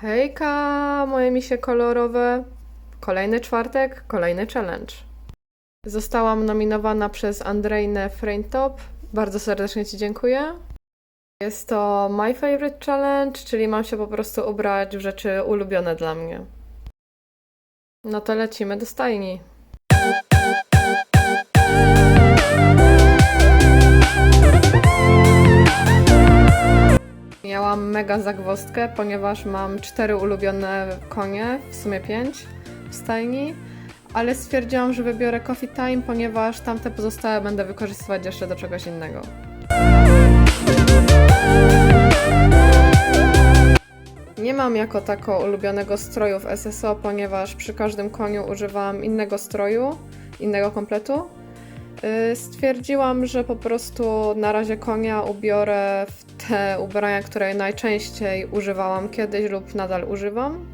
Hejka, moje misie kolorowe. Kolejny czwartek, kolejny challenge. Zostałam nominowana przez Andrejnę Freintop. Bardzo serdecznie Ci dziękuję. Jest to My Favorite Challenge, czyli mam się po prostu ubrać w rzeczy ulubione dla mnie. No to lecimy do stajni. Mega zagwozdkę, ponieważ mam cztery ulubione konie, w sumie pięć w stajni, ale stwierdziłam, że wybiorę Coffee Time, ponieważ tamte pozostałe będę wykorzystywać jeszcze do czegoś innego. Nie mam jako tako ulubionego stroju w SSO, ponieważ przy każdym koniu używam innego stroju, innego kompletu. Y, Stwierdziłam, że po prostu na razie konia ubiorę w te ubrania, które najczęściej używałam kiedyś lub nadal używam.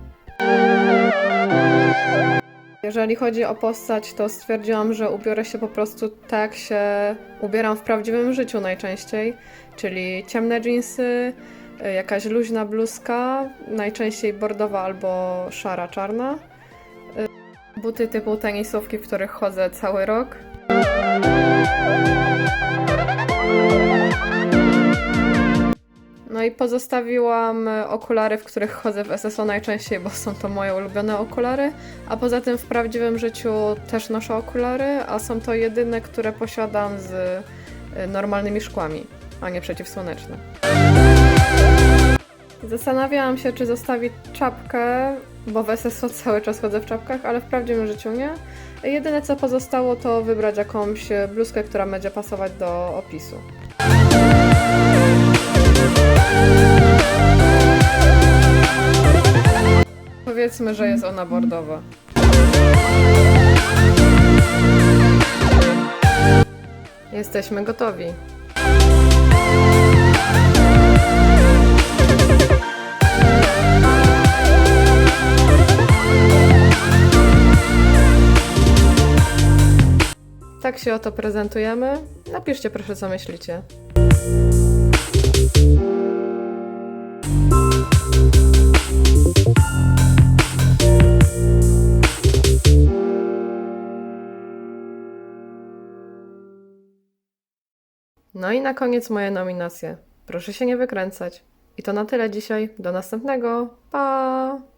Jeżeli chodzi o postać, to stwierdziłam, że ubiorę się po prostu tak, się ubieram w prawdziwym życiu najczęściej, czyli ciemne dżinsy, y, jakaś luźna bluzka, najczęściej bordowa albo szara, czarna, y, buty typu tenisówki, w których chodzę cały rok. No i pozostawiłam okulary, w których chodzę w SSO najczęściej, bo są to moje ulubione okulary. A poza tym w prawdziwym życiu też noszę okulary, a są to jedyne, które posiadam z e, normalnymi szkłami, a nie przeciwsłoneczne. Zastanawiałam się, czy zostawić czapkę, bo w cały czas chodzę w czapkach, ale w prawdziwym życiu nie. Jedyne co pozostało to wybrać jakąś e, bluzkę, która będzie pasować do opisu. Powiedzmy, że jest ona bordowa. Jesteśmy gotowi. Tak się oto prezentujemy. Napiszcie proszę, co myślicie. No i na koniec moje nominacje. Proszę się nie wykręcać. I to na tyle dzisiaj. Do następnego. Pa!